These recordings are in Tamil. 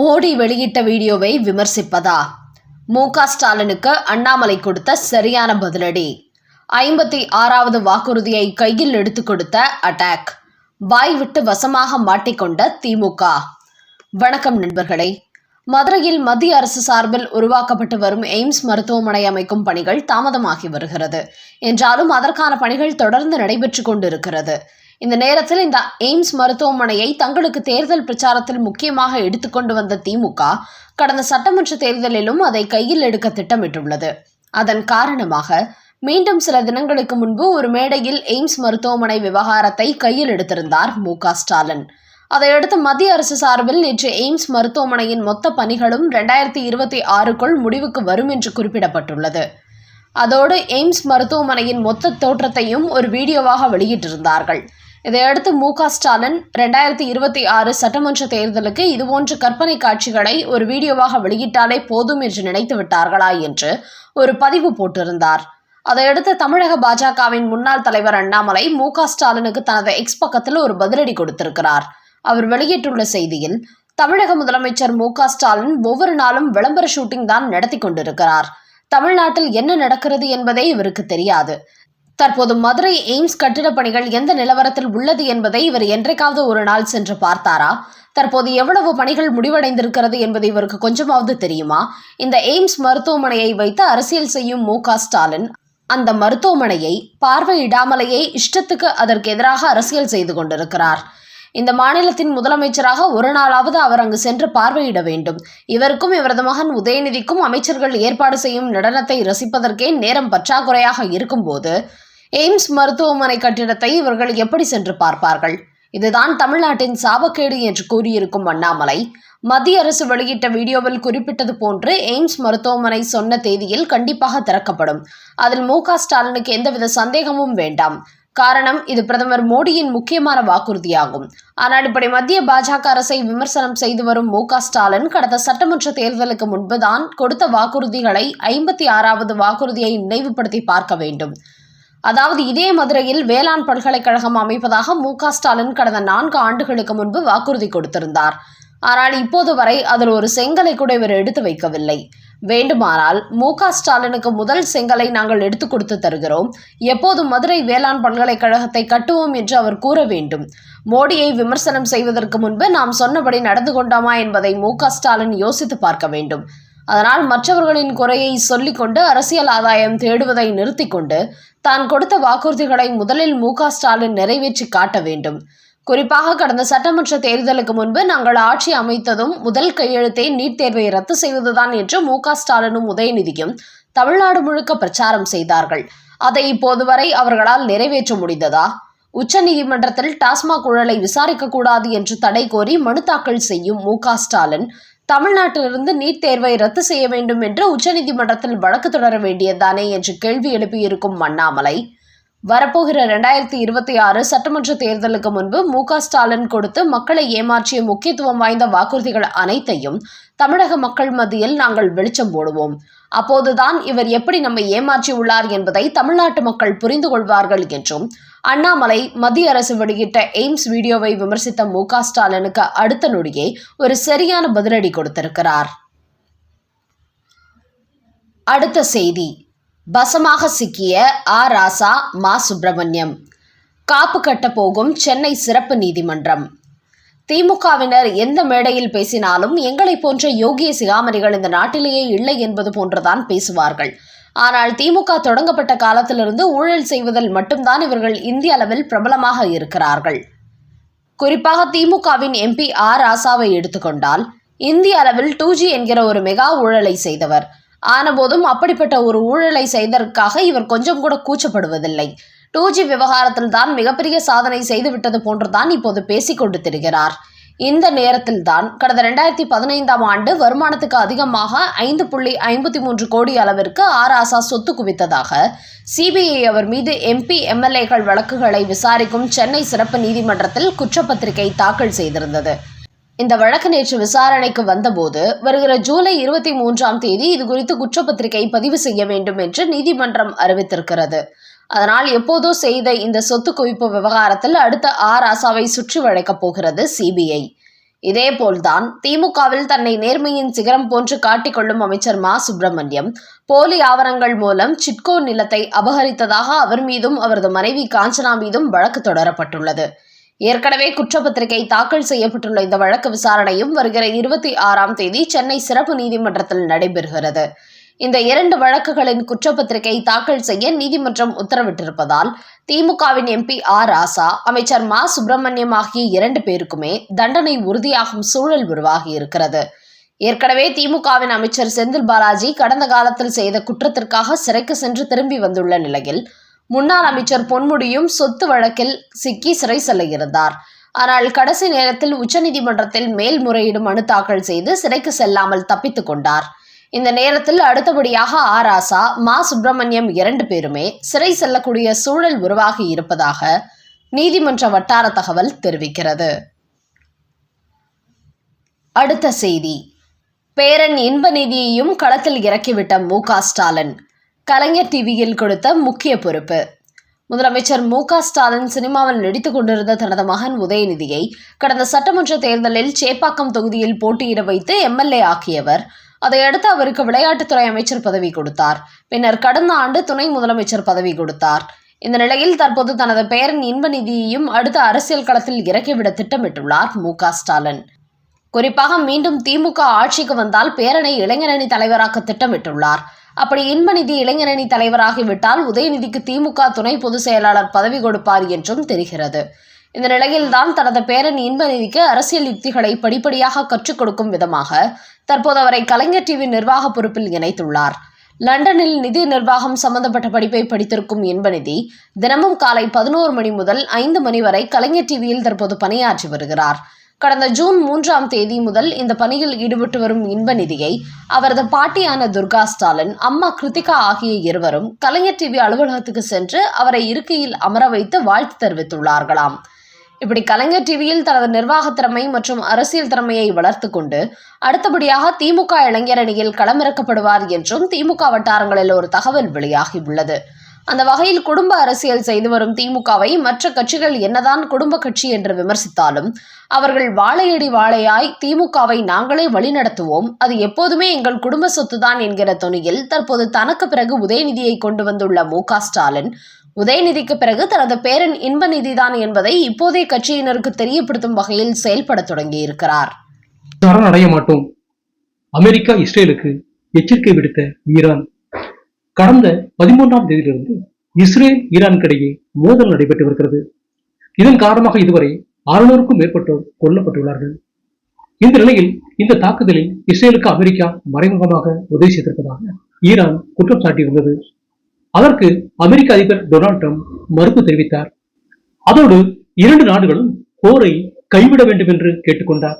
மோடி வெளியிட்ட வீடியோவை விமர்சிப்பதா? மு க ஸ்டாலினுக்கு அண்ணாமலை கொடுத்த சரியான பதிலடி. ஐம்பத்தி ஆறாவது வாக்குறுதியை கையில் எடுத்து கொடுத்த அட்டாக். வாய் விட்டு வசமாக மாட்டிக்கொண்ட திமுக. வணக்கம் நண்பர்களே. மதுரையில் மத்திய அரசு சார்பில் உருவாக்கப்பட்டு வரும் எய்ம்ஸ் மருத்துவமனை அமைக்கும் பணிகள் தாமதமாகி வருகிறது. என்றாலும் அதற்கான பணிகள் தொடர்ந்து நடைபெற்று கொண்டிருக்கிறது. இந்த நேரத்தில் இந்த எய்ம்ஸ் மருத்துவமனையை தங்களுக்கு தேர்தல் பிரச்சாரத்தில் முக்கியமாக எடுத்துக்கொண்டு வந்த திமுக கடந்த சட்டமன்ற தேர்தலிலும் அதை கையில் எடுக்க திட்டமிட்டுள்ளது. அதன் காரணமாக மீண்டும் சில தினங்களுக்கு முன்பு ஒரு மேடையில் எய்ம்ஸ் மருத்துவமனை விவகாரத்தை கையில் எடுத்திருந்தார் மு ஸ்டாலின். அதையடுத்து மத்திய அரசு சார்பில் நேற்று எய்ம்ஸ் மருத்துவமனையின் மொத்த பணிகளும் ரெண்டாயிரத்தி இருபத்தி ஆறுக்குள் முடிவுக்கு வரும் என்று குறிப்பிடப்பட்டுள்ளது. அதோடு எய்ம்ஸ் மருத்துவமனையின் மொத்த தோற்றத்தையும் ஒரு வீடியோவாக வெளியிட்டிருந்தார்கள். இதையடுத்து மு க ஸ்டாலின் ரெண்டாயிரத்தி இருபத்தி ஆறு சட்டமன்ற தேர்தலுக்கு இதுபோன்ற கற்பனை காட்சிகளை ஒரு வீடியோவாக வெளியிட்டாலே போதும் என்று நினைத்து விட்டார்களா என்று ஒரு பதிவு போட்டிருந்தார். அதையடுத்து தமிழக பாஜகவின் முன்னாள் தலைவர் அண்ணாமலை மு க ஸ்டாலினுக்கு தனது எக்ஸ் பக்கத்தில் ஒரு பதிலடி கொடுத்திருக்கிறார். அவர் வெளியிட்டுள்ள செய்தியில் தமிழக முதலமைச்சர் மு க ஸ்டாலின் ஒவ்வொரு நாளும் விளம்பர ஷூட்டிங் தான் நடத்தி கொண்டிருக்கிறார். தமிழ்நாட்டில் என்ன நடக்கிறது என்பதே இவருக்கு தெரியாது. தற்போது மதுரை எய்ம்ஸ் கட்டிடப் பணிகள் எந்த நிலவரத்தில் உள்ளது என்பதை இவர் என்றைக்காவது ஒரு நாள் சென்று பார்த்தாரா? தற்போது எவ்வளவு பணிகள் முடிவடைந்திருக்கிறது என்பது இவருக்கு கொஞ்சமாவது தெரியுமா? இந்த எய்ம்ஸ் மருத்துவமனையை வைத்து அரசியல் செய்யும் மு ஸ்டாலின் அந்த மருத்துவமனையை பார்வையிடாமலேயே இஷ்டத்துக்கு அதற்கு எதிராக அரசியல் செய்து கொண்டிருக்கிறார். இந்த மாநிலத்தின் முதலமைச்சராக ஒரு நாளாவது அவர் அங்கு சென்று பார்வையிட வேண்டும். இவருக்கும் இவரது மகன் உதயநிதிக்கும் அமைச்சர்கள் ஏற்பாடு செய்யும் நடனத்தை ரசிப்பதற்கே நேரம் பற்றாக்குறையாக இருக்கும்போது எய்ம்ஸ் மருத்துவமனை கட்டிடத்தை இவர்கள் எப்படி சென்று பார்ப்பார்கள்? இதுதான் தமிழ்நாட்டின் சாபக்கேடு என்று கூறியிருக்கும் அண்ணாமலை. மத்திய அரசு வெளியிட்ட வீடியோவில் குறிப்பிட்டது போன்று எய்ம்ஸ் மருத்துவமனை சொன்ன தேதியில் கண்டிப்பாக திறக்கப்படும். அதில் மு ஸ்டாலினுக்கு எந்தவித சந்தேகமும் வேண்டாம். காரணம் இது பிரதமர் மோடியின் முக்கியமான வாக்குறுதியாகும். ஆனால் இப்படி மத்திய பாஜக அரசை விமர்சனம் செய்து வரும் மு ஸ்டாலின் கடந்த சட்டமன்ற தேர்தலுக்கு முன்புதான் கொடுத்த வாக்குறுதிகளை ஐம்பத்தி ஆறாவது வாக்குறுதியை நினைவுபடுத்தி பார்க்க வேண்டும். அதாவது இதே மதுரையில் வேளாண் பல்கலைக்கழகம் அமைப்பதாக மு ஸ்டாலின் கடந்த நான்கு ஆண்டுகளுக்கு முன்பு வாக்குறுதி கொடுத்திருந்தார். ஆனால் இப்போது வரை அதில் ஒரு செங்கலை கூட இவர் எடுத்து வைக்கவில்லை. வேண்டுமானால் மு க ஸ்டாலினுக்கு முதல் செங்கலை நாங்கள் எடுத்து கொடுத்து தருகிறோம். எப்போது மதுரை வேளாண் பல்கலைக்கழகத்தை கட்டுவோம் என்று அவர் கூற வேண்டும். மோடியை விமர்சனம் செய்வதற்கு முன்பு நாம் சொன்னபடி நடந்து கொண்டோமா என்பதை மு ஸ்டாலின் யோசித்து பார்க்க வேண்டும். அதனால் மற்றவர்களின் குறையை சொல்லிக்கொண்டு அரசியல் ஆதாயம் தேடுவதை நிறுத்திக்கொண்டு தான் கொடுத்த வாக்குறுதிகளை முதலில் மு ஸ்டாலின் நிறைவேற்றி காட்ட வேண்டும். குறிப்பாக கடந்த சட்டமன்ற தேர்தலுக்கு முன்பு நாங்கள் ஆட்சி அமைத்ததும் முதல் கையெழுத்தே நீட் தேர்வை ரத்து செய்ததுதான் என்று மு ஸ்டாலினும் உதயநிதியும் தமிழ்நாடு முழுக்க பிரச்சாரம் செய்தார்கள். அதை இப்போது வரை அவர்களால் நிறைவேற்ற முடிந்ததா? உச்சநீதிமன்றத்தில் டாஸ்மாக் ஊழலை விசாரிக்க கூடாது என்று தடை கோரி மனு தாக்கல் செய்யும் மு ஸ்டாலின் தமிழ்நாட்டிலிருந்து நீட் தேர்வை ரத்து செய்ய வேண்டும் என்று உச்சநீதிமன்றத்தில் வழக்கு தொடர வேண்டியதானே என்று கேள்வி எழுப்பியிருக்கும் அண்ணாமலை வரப்போகிற ரெண்டாயிரத்தி இருபத்தி ஆறு சட்டமன்ற தேர்தலுக்கு முன்பு மு ஸ்டாலின் கொடுத்து மக்களை ஏமாற்றிய முக்கியத்துவம் வாய்ந்த வாக்குறுதிகள் அனைத்தையும் தமிழக மக்கள் மத்தியில் நாங்கள் வெளிச்சம் போடுவோம். அப்போதுதான் இவர் எப்படி நம்மை ஏமாற்றியுள்ளார் என்பதை தமிழ்நாட்டு மக்கள் புரிந்து கொள்வார்கள் என்றும் அண்ணாமலை மத்திய அரசு வெளியிட்ட எய்ம்ஸ் வீடியோவை விமர்சித்த மு ஸ்டாலினுக்கு அடுத்த நொடியே ஒரு சரியான பதிலடி கொடுத்திருக்கிறார். அடுத்த செய்தி. பசமாக சிக்கிய ஆ. ராசா மா. சுப்பிரமணியம். காப்பு கட்ட போகும் சென்னை சிறப்பு நீதிமன்றம். திமுகவினர் எந்த மேடையில் பேசினாலும் எங்களை போன்ற யோகிய சிகாமணிகள் இந்த நாட்டிலேயே இல்லை என்பது போன்றுதான் பேசுவார்கள். ஆனால் திமுக தொடங்கப்பட்ட காலத்திலிருந்து ஊழல் செய்வதில் மட்டும்தான் இவர்கள் இந்திய அளவில் பிரபலமாக இருக்கிறார்கள். குறிப்பாக திமுகவின் எம்பி ஆர் ராசாவை எடுத்துக்கொண்டால் இந்திய அளவில் டூ ஜி என்கிற ஒரு மெகா ஊழலை செய்தவர். ஆனபோதும் அப்படிப்பட்ட ஒரு ஊழலை செய்ததற்காக இவர் கொஞ்சம் கூட கூச்சப்படுவதில்லை. டூ ஜி விவகாரத்தில் தான் மிகப்பெரிய சாதனை செய்துவிட்டது போன்றுதான் இப்போது பேசிக்கொண்டு திரிகிறார். இந்த நேரத்தில் தான் கடந்த ரெண்டாயிரத்தி பதினைந்தாம் ஆண்டு வருமானத்துக்கு அதிகமாக ஐந்து புள்ளி ஐம்பத்தி மூன்று கோடி அளவிற்கு ஆர் ஆசா சொத்து குவித்ததாக சிபிஐ அவர் மீது எம்பி எம்எல்ஏக்கள் வழக்குகளை விசாரிக்கும் சென்னை சிறப்பு நீதிமன்றத்தில் குற்றப்பத்திரிகை தாக்கல் செய்திருந்தது. இந்த வழக்கு நேற்று விசாரணைக்கு வந்தபோது வருகிற ஜூலை இருபத்தி மூன்றாம் தேதி இது குறித்து குற்றப்பத்திரிகை பதிவு செய்ய வேண்டும் என்று நீதிமன்றம் அறிவித்திருக்கிறது. அதனால் எப்போதோ செய்த இந்த சொத்து குவிப்பு விவகாரத்தில் அடுத்த ஆர் ஆசாவை சுற்றி வளைக்கப் போகிறது சிபிஐ. இதேபோல்தான் திமுகவில் தன்னை நேர்மையின் சிகரம் போன்று காட்டிக்கொள்ளும் அமைச்சர் மா. சுப்பிரமணியம் போலி ஆவணங்கள் மூலம் சிட்கோ நிலத்தை அபகரித்ததாக அவர் மீதும் அவரது மனைவி காஞ்சனா மீதும் வழக்கு தொடரப்பட்டுள்ளது. ஏற்கனவே குற்றப்பத்திரிகை தாக்கல் செய்யப்பட்டுள்ள இந்த வழக்கு விசாரணையும் வருகிற இருபத்தி ஆறாம் தேதி சென்னை சிறப்பு நீதிமன்றத்தில் நடைபெறுகிறது. இந்த இரண்டு வழக்குகளின் குற்றப்பத்திரிகை தாக்கல் செய்ய நீதிமன்றம் உத்தரவிட்டிருப்பதால் திமுகவின் எம்பி ஆர் ராசா அமைச்சர் மா சுப்பிரமணியம் ஆகிய இரண்டு பேருக்குமே தண்டனை உறுதியாகும் சூழல் உருவாகி இருக்கிறது. ஏற்கனவே திமுகவின் அமைச்சர் செந்தில் பாலாஜி கடந்த காலத்தில் செய்த குற்றத்திற்காக சிறைக்கு சென்று திரும்பி வந்துள்ள நிலையில் முன்னாள் அமைச்சர் பொன்முடியும் சொத்து வழக்கில் சிக்கி சிறை செல்ல இருந்தார். ஆனால் கடைசி நேரத்தில் உச்சநீதிமன்றத்தில் மேல்முறையீடு மனு தாக்கல் செய்து சிறைக்கு செல்லாமல் தப்பித்துக் கொண்டார். இந்த நேரத்தில் அடுத்தபடியாக ஆராசா மா. சுப்பிரமணியம் இரண்டு பேருமே சிறை செல்லக்கூடிய சூழல் உருவாகி இருப்பதாக நீதிமன்ற வட்டார தகவல் தெரிவிக்கிறது. அடுத்த செய்தி. பேரன் இன்ப நிதியையும் களத்தில் இறக்கிவிட்ட மு. ஸ்டாலின். கலைஞர் டிவியில் கொடுத்த முக்கிய பொறுப்பு. முதலமைச்சர் மு. ஸ்டாலின் சினிமாவில் நடித்துக் கொண்டிருந்த தனது மகன் உதயநிதியை கடந்த சட்டமன்ற தேர்தலில் சேப்பாக்கம் தொகுதியில் போட்டியிட வைத்து எம்எல்ஏ ஆக்கியவர் அதையடுத்து அவருக்கு விளையாட்டுத்துறை அமைச்சர் பதவி கொடுத்தார். பின்னர் கடந்த ஆண்டு துணை முதலமைச்சர் பதவி கொடுத்தார். இந்த நிலையில் தற்போது தனது பெயரின் இன்ப நிதியையும் அடுத்த அரசியல் களத்தில் இறக்கிவிட திட்டமிட்டுள்ளார் மு ஸ்டாலின். குறிப்பாக மீண்டும் திமுக ஆட்சிக்கு வந்தால் பேரனை இளைஞரணி தலைவராக திட்டமிட்டுள்ளார். அப்படி இன்பநிதி இளைஞரணி தலைவராகிவிட்டால் உதயநிதிக்கு திமுக துணை பொதுச் செயலாளர் பதவி கொடுப்பார் என்றும் தெரிகிறது. இந்த நிலையில்தான் தனது பேரன் இன்பநிதிக்கு அரசியல் யுக்திகளை படிப்படியாக கற்றுக் கொடுக்கும் விதமாக தற்போது அவரை கலைஞர் டிவி நிர்வாக பொறுப்பில் இணைத்துள்ளார். லண்டனில் நிதி நிர்வாகம் சம்பந்தப்பட்ட படிப்பை படித்திருக்கும் இன்பநிதி தினமும் காலை பதினோரு மணி முதல் ஐந்து மணி வரை கலைஞர் டிவியில் தற்போது பணியாற்றி வருகிறார். கடந்த ஜூன் மூன்றாம் தேதி முதல் இந்த பணியில் ஈடுபட்டு வரும் இன்பநிதியை அவரது பாட்டியான துர்கா ஸ்டாலின் அம்மா கிருத்திகா ஆகிய இருவரும் கலைஞர் டிவி அலுவலகத்துக்கு சென்று அவரை இருக்கையில் அமர வைத்து வாழ்த்து தெரிவித்துள்ளார்களாம். இப்படி கலைஞர் டிவியில் தனது நிர்வாகத் திறமை மற்றும் அரசியல் திறமையை வளர்த்து கொண்டு அடுத்தபடியாக திமுக இளைஞர் அணியில் களமிறக்கப்படுவார் என்றும் திமுக வட்டாரங்களில் ஒரு தகவல் வெளியாகியுள்ளது அந்த வகையில் குடும்ப அரசியல் செய்து வரும் திமுகவை மற்ற கட்சிகள் என்னதான் குடும்ப கட்சி என்று விமர்சித்தாலும் அவர்கள் வாழையடி வாழையாய் திமுகவை நாங்களே வழிநடத்துவோம். அது எப்போதுமே எங்கள் குடும்ப சொத்துதான் என்கிற தொனியில் தற்போது தனக்கு பிறகு உதயநிதியை கொண்டு வந்துள்ள மு ஸ்டாலின் உதயநிதிக்கு பிறகு தனது பேரன் இன்ப நிதிதான் என்பதை இப்போதைய கட்சியினருக்கு தெரியப்படுத்தும் வகையில் செயல்பட தொடங்கியிருக்கிறார். சரணடைய மாட்டோம். அமெரிக்கா இஸ்ரேலுக்கு எச்சரிக்கை விடுத்த ஈரான். கடந்த பதிமூன்றாம் தேதியிலிருந்து இஸ்ரேல் ஈரானுக்கு மோதல் நடைபெற்று வருகிறது. இதன் காரணமாக இதுவரை அறுநூறுக்கும் மேற்பட்டோர் கொல்லப்பட்டுள்ளார்கள். இந்த நிலையில் இந்த தாக்குதலில் இஸ்ரேலுக்கு அமெரிக்கா மறைமுகமாக உதவி செய்திருப்பதாக ஈரான் குற்றம் சாட்டியிருந்தது அதற்கு அமெரிக்க அதிபர் டொனால்ட் ட்ரம்ப் மறுப்பு தெரிவித்தார். அதோடு இரண்டு நாடுகளும் போரை கைவிட வேண்டும் என்று கேட்டுக்கொண்டார்.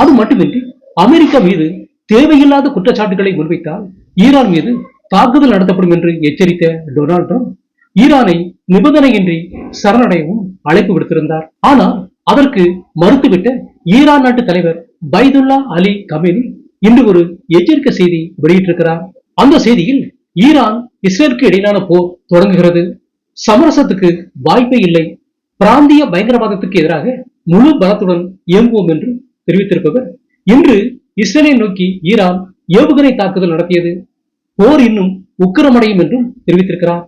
அது மட்டுமின்றி அமெரிக்கா மீது தேவையில்லாத குற்றச்சாட்டுகளை முன்வைத்தால் ஈரான் மீது தாக்குதல் நடத்தப்படும் என்று எச்சரித்த டொனால்ட் ட்ரம்ப் ஈரானை நிபந்தனையின்றி சரணடையவும் அழைப்பு விடுத்திருந்தார். ஆனால் அதற்கு மறுத்துவிட்ட ஈரான் நாட்டு தலைவர் பைதுல்லா அலி கமேனி இன்று ஒரு எச்சரிக்கை செய்தி வெளியிட்டிருக்கிறார். அந்த செய்தியில் ஈரான் இஸ்ரேலுக்கு இடையிலான போர் தொடங்குகிறது. சமரசத்துக்கு வாய்ப்பே இல்லை. பிராந்திய பயங்கரவாதத்துக்கு எதிராக முழு பலத்துடன் இயங்குவோம் என்று தெரிவித்திருப்பவர் இன்று இஸ்ரேலை நோக்கி ஈரான் ஏவுகணை தாக்குதல் நடத்தியது. போர் இன்னும் உக்கிரமடையும் என்றும் தெரிவித்திருக்கிறார்.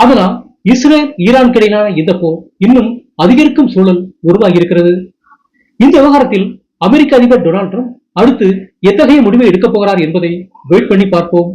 அதனால் இஸ்ரேல் ஈரான் இடையிலான இந்த போர் இன்னும் அதிகரிக்கும் சூழல் உருவாகி இருக்கிறது இந்த விவகாரத்தில் அமெரிக்க அதிபர் டொனால்ட் ட்ரம்ப் அடுத்து எத்தகைய முடிவை எடுக்கப் போகிறார் என்பதை வெயிட் பண்ணி பார்ப்போம்.